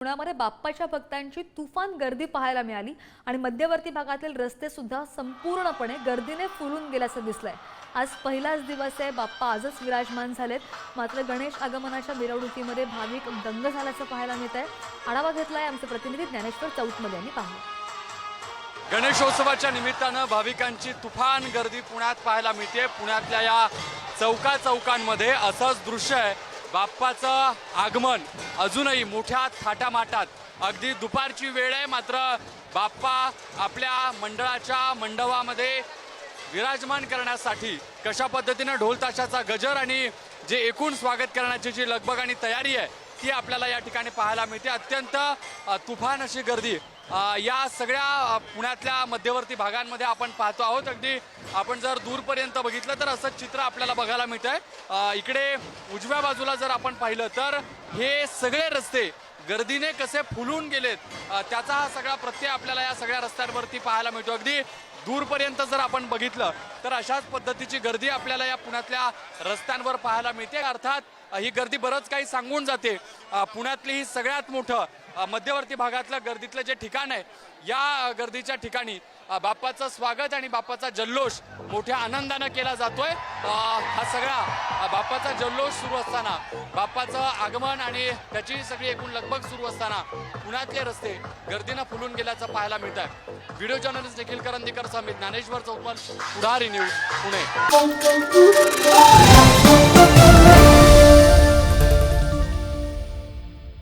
पुण्यामध्ये बाप्पाच्या भक्तांची तुफान गर्दी पाहायला मिळाली आणि मध्यवर्ती भागातील रस्ते सुद्धा संपूर्णपणे गर्दीने फुलून गेल्याचं दिसलंय. आज पहिलाच दिवस आहे. बाप्पा आजच विराजमान झालेत. मात्र गणेश आगमनाच्या मिरवणुकीमध्ये भाविक दंग झाल्याचं पाहायला मिळत आहे. आढावा घेतलाय आमचे प्रतिनिधी ज्ञानेश्वर चौतमध्ये यांनी पाहिलं गणेशोत्सवाच्या निमित्तानं भाविकांची तुफान गर्दी पुण्यात पाहायला मिळते पुण्यातल्या या चौका चौकांमध्ये असंच दृश्य आहे. बाप्पाचं आगमन अजूनही मोठ्या थाटामाटात. अगदी दुपारची वेळ आहे मात्र बाप्पा आपल्या मंडळाच्या मंडपामध्ये विराजमान करण्यासाठी कशा पद्धतीनं ढोलताशाचा गजर आणि जे एकूण स्वागत करण्याची जी लगबग आणि तयारी आहे ती आपल्याला या ठिकाणी पाहायला मिळते. अत्यंत तुफान अशी गर्दी या सगळ्या पुण्यातल्या मध्यवर्ती भागांमध्ये आपण पाहतो आहोत. अगदी आपण जर दूरपर्यंत बघितलं तर असं चित्र आपल्याला बघायला मिळत आहे इकडे उजव्या बाजूला जर आपण पाहिलं तर हे सगळे रस्ते गर्दीने कसे फुलून गेलेत त्याचा हा सगळा प्रत्यय आपल्याला या सगळ्या रस्त्यांवरती पाहायला मिळतो. अगदी दूरपर्यंत जर आपण बघितलं तर अशाच पद्धतीची गर्दी आपल्याला या पुण्यातल्या रस्त्यांवर पाहायला मिळते. अर्थात ही गर्दी बरंच काही सांगून जाते. पुण्यातली ही सगळ्यात मोठं मध्यवर्ती भागातलं गर्दीतलं जे ठिकाण आहे या गर्दीच्या ठिकाणी बाप्पाचं स्वागत आणि बाप्पाचा जल्लोष मोठ्या आनंदानं केला जातोय. हा सगळा बाप्पाचा जल्लोष सुरू असताना बाप्पाचं आगमन आणि त्याची सगळी एकूण लगबग सुरू असताना पुण्यातले रस्ते गर्दीनं फुलून गेल्याचं पाहायला मिळत आहे video journalist Nikhil Karandikar Samit Dnyaneshwar Chaukman Pudhari news Pune.